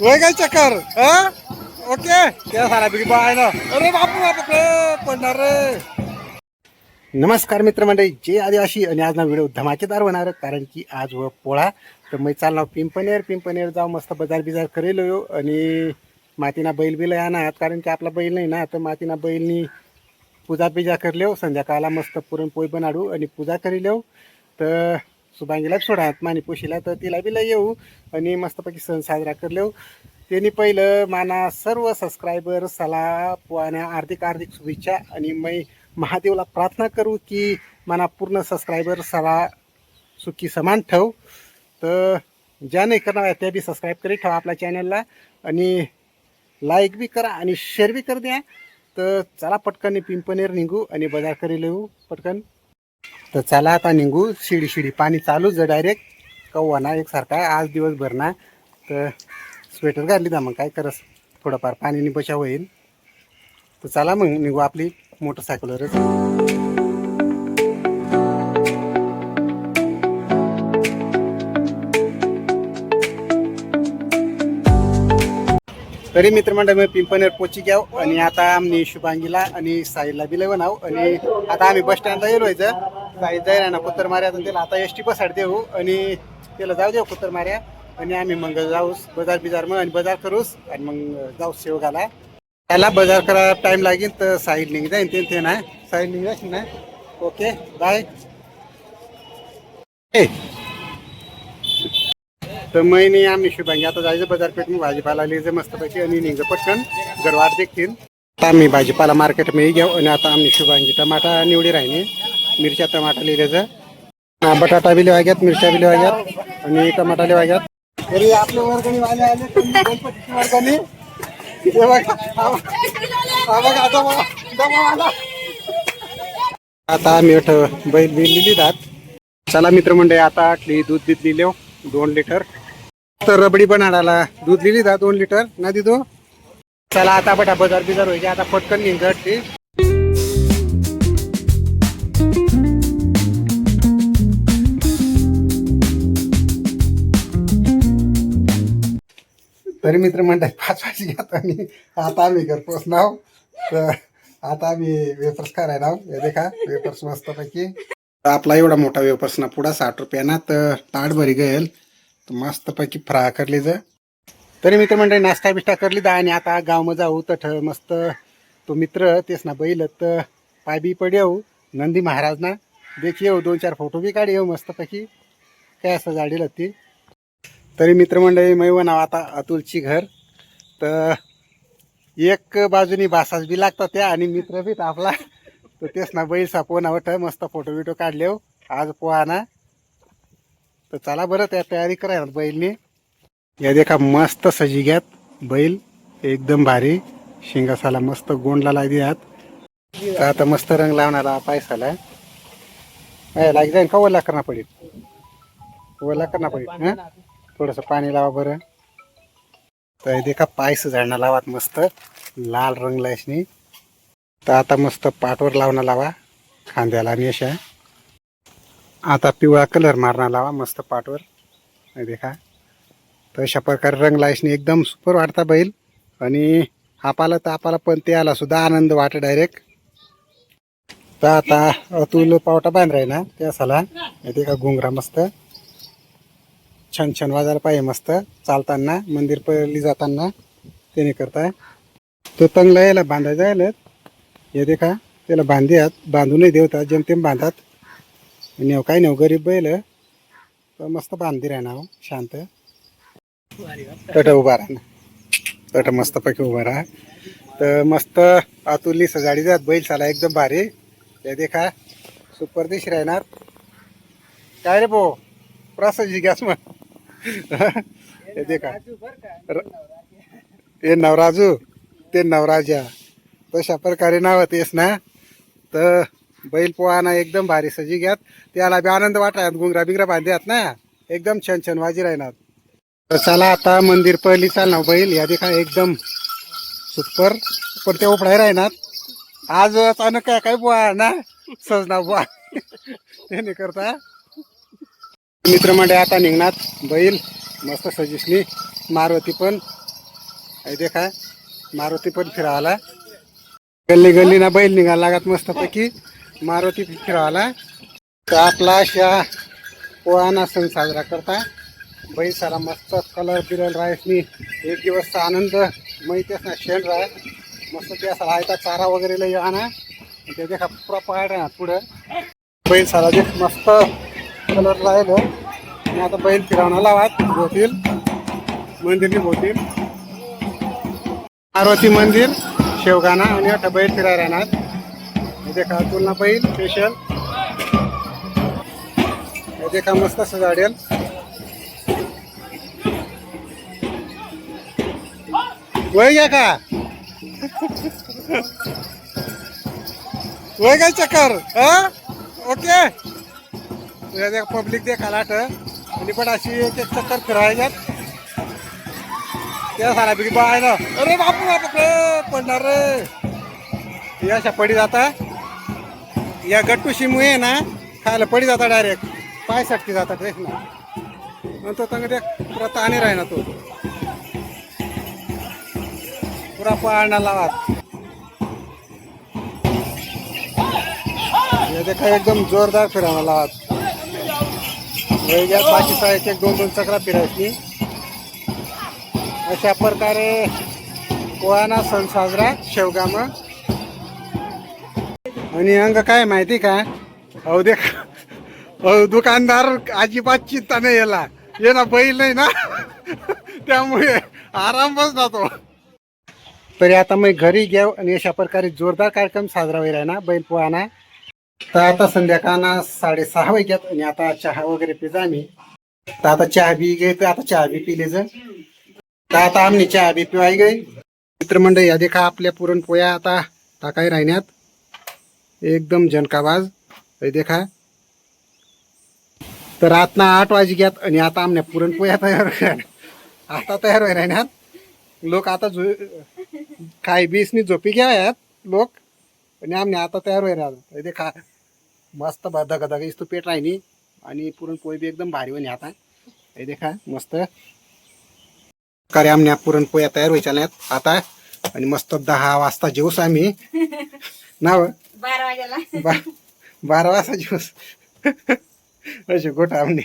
वय काय चक्कर? हा? ओके. त्या सारा बिग बाय ना? अरे बापू बापू पडणार रे. नमस्कार मित्रमंडळी जे आदिवासी. आणि आज ना व्हिडिओ धमाकेदार होणार कारण की आज व पोळा. तर मी चालणार पिंपनेर. पिंपनेर जाऊ मस्त बजार बिजार करेल हो आणि मातीना बैल बिल आणा कारण की आपला बैल नाही ना तर मातीना बैलनी पूजा बिजा करल्यो संध्याकाळला मस्त पुरणपोळी बनाडू आणि पूजा करी करिल्यो तर सुभांगीला सोडात माने पोशीला तर तिला बिला येऊ. आणि मस्तपैकी सण साजरा करल्यो त्यांनी पहिलं माना सर्व सबस्क्रायबर्सला पोहाण्या हार्दिक हार्दिक शुभेच्छा. आणि मी महादेवला प्रार्थना करू की मना पूर्ण सबस्क्रायबर्सला सुखी समान ठेव. तर ज्या नाही करणार आहे त्या बी सबस्क्राईब करी ठेवा आपल्या चॅनलला आणि लाईक बी करा आणि शेअर बी कर द्या. तर चला पटकन पिंपनेर निघू आणि बाजार करी येऊ पटकन. तर चला आता निघू. शिडी शिडी पाणी चालूच डायरेक्ट कव्वा ना एकसारखा आज दिवसभर ना. तर स्वेटर घातली ना मग काय करस? थोडंफार पाणीने बचाव होईल. तर चला मग निघू आपली मोटरसायकलवरच तरी मित्रमंडळ मी पिंपनेर पोची घ्याव आणि आता आम्ही शुभांगीला आणि साईला बी आहो आणि आता आम्ही बस स्टँडला येलो व्हायचं साई ना कुत्तर मार्या तर त्याला आता एस टी बसाड देऊ आणि त्याला जाऊ देऊ कुत्तर मार्या. आणि आम्ही मग जाऊस बाजार बिजार मग आणि बाजार करूस आणि मग जाऊ शेवगाला. त्याला बाजार करा टाइम लागेल तर साईड लिंक जाईन ते ते ना साईड निघ ना? ओके बाय तर महिने आम्ही शुभांगी. आता जायचं बाजारपेठ मग भाजीपाला लिहायचं मस्तपैकी आणि निघ पटकन. गरवाट देखील. आता आम्ही भाजीपाला मार्केटमध्ये घेऊ आणि आता आम्ही शुभांगी टमाटा निवडी राहिली. मिरच्या टमाटा लिहायचं बटाटा बी लिवाग्यात मिरच्या बी लिवाग्यात आणि टमाटा लिवाग्यात तरी आपले वर्गणी वाले आले वर्गणी. आता मीठ बैल बिल लिहिली दात. चला मित्रमंडळी आता आटली दूध दूध लिहिलो दोन लिटर. तर रबडी बनाडाला दूध लिहिली दा दोन लिटर. ना दिदो? चला आता बटा बाजार बिजार व्हायचे आता पटकन निघत तरी मित्र म्हणतात पाच पाच घ्यात आणि आता आम्ही घर नाव. तर आता आम्ही वेपर्स करायला हे देखा वेपर्स मस्तपैकी. आपला एवढा मोठा वेपर्स ना पुढा साठ रुपयाना तर ताट भरी गेल तर मस्तपैकी फ्राय करली जर. तरी मित्र मंडळी नाश्ता बिष्टा करली दा. आणि आता गाव जाऊ तर ठ- मस्त. तो मित्र तेच ना बैल तर पाय बी पड येऊ हो. नंदी महाराज ना देखी येऊ दोन चार फोटो बी काढ येऊ मस्तपैकी. काय असं जाडील ती? तरी मित्रमंडळी मैव नाव आता अतुलची घर. तर एक बाजूनी बासास बी लागतात त्या आणि मित्र बी आपला. तर तेच ना बैल सापवून आवडत मस्त फोटो बिटो काढले हो आज पोहाना. तर चला बरं त्या तयारी करायला बैलने. या देखा मस्त सजी घ्यात बैल. एकदम भारी. शिंगासाला मस्त गोंडला लागली आत तर आता मस्त रंग लावणारा पायसाला. ए, लाग जाईल का? ओला करणार पडेल ओला करणार पडेल हा? थोडंसं पाणी लावा बरं. तर हे देखा पायस झाडणं लावात मस्त. लाल रंग लायसनी तर आता मस्त पाटवर लावणं लावा. खांद्याला आणि अशा. आता पिवळा कलर मारणार लावा मस्त पाटवर. देखा. तर अशा प्रकारे रंग लायसनी एकदम सुपर वाटता बैल. आणि आपाला तर आपाला पण ते आला सुद्धा आनंद वाट डायरेक्ट. तर आता अतुल पावटा बांधराय ना त्या साला. देखा घुंगरा मस्त. छान छान वाजायला पाहिजे मस्त. चालताना मंदिर पळली जाताना त्याने करताय. तो तंगला यायला बांधायचा जायला हे देखा त्याला बांधूयात बांधूनही देवतात जेमतेम बांधतात नेव काय नेव गरीब बैल. तर मस्त बांधी राहणार शांत. तट उभा राहा तट मस्तपैकी उभा राहा. तर मस्त आतुरली सजाडी जात बैल चाला एकदम भारी. हे देखा सुपर दिश राहणार काय रे भो प्रसादजी गॅस मग हे देखा. ते नवराजू. ते नवराजा. तशा प्रकारे नाव तेच ना? तर बैल पोहाना एकदम भारी सजी घ्यात. त्याला बी आनंद वाटायत गुंगरा बिंगरा बांध्यात ना? एकदम छान छान वाजी राहणार. तर चला आता मंदिर पहिली चालणार बैल. या देखा एकदम सुपर. पण ते उपडाय राहणार. आज अचानक काय काय बुवा ना? सजना बुवा. त्याने करता. मित्रमंडळ आता निघणार. बैल मस्त सजिसनी मारुती पण. आहे देखा मारुती पण फिरावाला गल्ली गल्ली ना बैल निघायला लागत मस्त पैकी मारुती फिरावाला तर आपला अशा पोळाना सण साजरा करता. बैल सारा मस्त कलर बिरल राहसनी. एक दिवसचा आनंद माहितीच ना शेण राह. मस्त ते असा राहायचा चारा वगैरे लई आणा. ते देखा पुरा पाड राहा पुढं. बैल सारा देख मस्त कलर राहिलं आणि आता बैल फिरवणा लावात होतील मंदिर होतील पार्वती मंदिर शेवगाणा आणि आता बैल फिरायला राहणार. देखा तुलना बैल स्पेशल देखा मस्त सजाडेल. वय घ्या का? वय काय चक्कर. हा? ओके. पब्लिक देखायला आठ आणि पण अशी एक एक चक्कर फिरायच्यात. त्या सारा बिगी बायला अरे बापू बापू पडणार रे. या अशा पडी जाता. या गट्टूशीमुळे ना खायला पडी जाता डायरेक्ट पाय सटकी जातात रे. ना आणि तो तंग देख पुरा ताणी राही ना तो. पुरा पाळणा लावात हे देखा एकदम जोरदार फिरायला लावात वैग्यात बाकी सहा एक दोन दोन चक्रा फिरायची अशा प्रकारे पोहाना सण साजरा शेवगाम. आणि अंग काय माहिती का? अहो दे अहो दुकानदार अजिबात चिंता नाही याला. ये ना बैल नाही ना. त्यामुळे आराम बसला जातो. तरी आता मी घरी घेऊ आणि अशा प्रकारे जोरदार कार्यक्रम साजरा होईल ना बैल पोहाना. तर आता संध्याकाळना साडेसहा वाजल्यात आणि आता चहा वगैरे पिजा आम्ही. तर आता चहा बी घे आता चहा बी पिले जर तर आता आम्ही चहा बी पिवाय गे मित्रमंडळी या देखा आपल्या पुरणपोळ्या आता. टाकाय राहण्यात? एकदम जनकाबाज हे देखा. तर आतना आठ वाजे घ्यात आणि आता आमने पुरणपोळ्या तयार आता तयार व्हाय राहण्यात लोक आता झो काही बीसनी झोपी घ्याव्यात लोक. आणि आमने आता तयार होई राहत हे देखा मस्त धगा धगा इस्तू पेट राहिनी आणि पुरणपोळी बी एकदम भारी होणी आता. हे देखा मस्त. आमने पुरणपोळ्या तयार व्हायच्या नाहीत आता आणि मस्त दहा वाजता जेवस आम्ही. नाव? बारा वाजेला बारा वाजता जेवस. असे गोठा आमने.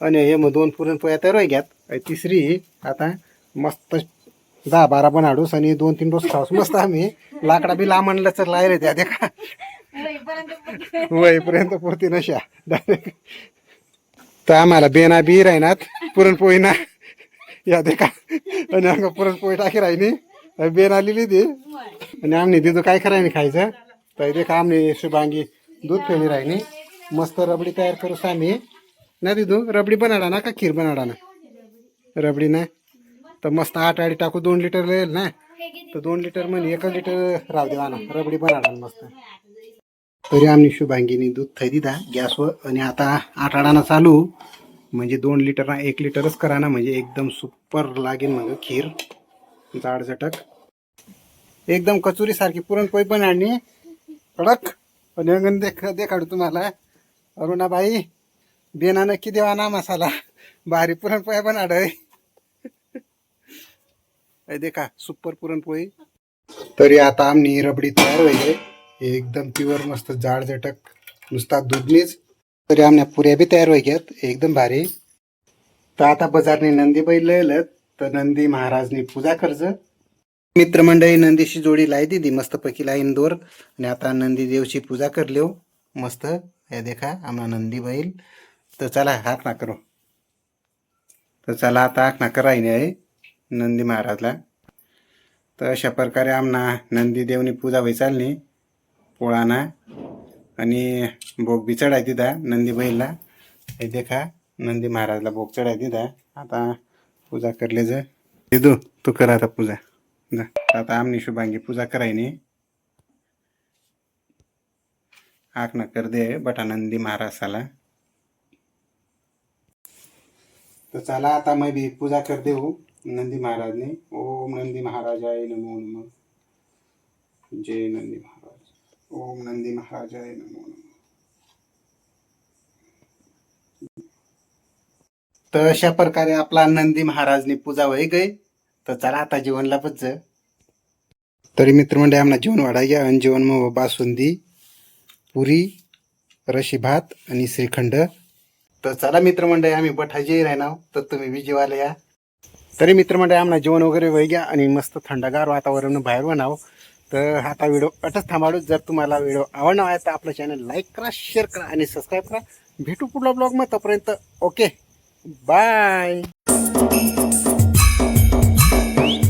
आणि हे मग दोन पुरणपोळ्या तयार व्हाय घ्यात तिसरी आता मस्त दहा बारा बनाडूस आणि दोन तीन रोज खाऊस. मस्त आम्ही. लाकडा बी लांब आणलं तर लायरे त्या देखा. होईपर्यंत वयपर्यंत पोहती नशा. डायरेक्ट तर आम्हाला बेना बी राहिनात पुरणपोळी ना. या देखा. आणि अंग पुरणपोळी टाकी राहिनी बेन आलेली ती. आणि आम्ही दिदू काय करायनी खायचं? तर देखा आम्ही शुभांगी दूध फेणी राहिनी मस्त रबडी तयार करूस आम्ही ना दिदू रबडी बनाडा ना का खीर बनाडा ना? रबडी ना? तर मस्त आठ आडी टाकू दोन लिटर येईल ना? तर दोन लिटर म्हणजे एकच लिटर राहू देवा ना रबडी पण आणा मस्त. तरी आम्ही शुभांगीनी दूध थै दिदा गॅसवर आणि आता आठ आडाना चालू. म्हणजे दोन लिटर ना एक लिटरच करा ना म्हणजे एकदम सुपर लागेल मग खीर. जाड झटक. एकदम कचुरी सारखी पुरणपोळी पण आणि कडक. आणि अंगण देख देखाडू तुम्हाला. अरुणाबाई बेना नक्की देवा ना मसाला. भारी पुरणपोळ्या पण आडय देखा सुपर पुरणपोळी. तरी आता आम्ही रबडी तयार व्हायचे एकदम प्युअर मस्त जाड झटक नुसता दुधनीच तरी आमच्या पुऱ्या बी तयार व्हायच्यात एकदम भारी. तर आता बाजारने नंदी बैल लयलं तर नंदी महाराजनी पूजा कर्ज. मित्रमंडळी नंदीशी जोडी लाई दिली मस्त पैकी लाईन दोर. आणि आता नंदी देवची पूजा करलेव मस्त. हे देखा आम्हा नंदी बैल. तर चला हात ना करो. तर चला आता हाक ना करायने आहे. नंदी महाराजला. तर अशा प्रकारे आमना नंदी देवनी पूजा व्हाय चालली पोळाना. आणि भोग बी चढाय दिदा नंदी बैलला हे देखा नंदी महाराजला भोग चढाय दिदा आता पूजा करले जा. दिदू तू कर आता पूजा. जा. आता आमनी शुभांगी पूजा करायनी. आख न कर दे बटा नंदी महाराजाला. तर चला आता मैं बी पूजा कर देऊ. नंदी महाराजने. ओम नंदी महाराजाय नमो नम. जय नंदी महाराज. ओम नंदी महाराजाय नमो नम. तर अशा प्रकारे आपला नंदी महाराजनी पूजा वही गई. तर चला आता जेवणला बच तरी मित्रमंडळी आम्हाला जेवण वाढाय घ्या. आणि जेवण मग बासुंदी पुरी रशी भात आणि श्रीखंड. तर चला मित्रमंडळी आम्ही बठाजी राहणार. तर तुम्ही बी या. तरी मित्रमंडळी आम्हाला जेवण वगैरे वैग्या घ्या आणि मस्त थंडगार वातावरण बाहेर बनावं. तर आता व्हिडिओ अटच थांबाडू. जर तुम्हाला व्हिडिओ आवडणार आहे तर आपलं चॅनल लाईक करा शेअर करा आणि सबस्क्राईब करा. भेटू पुढला ब्लॉग मग तोपर्यंत. Okay bye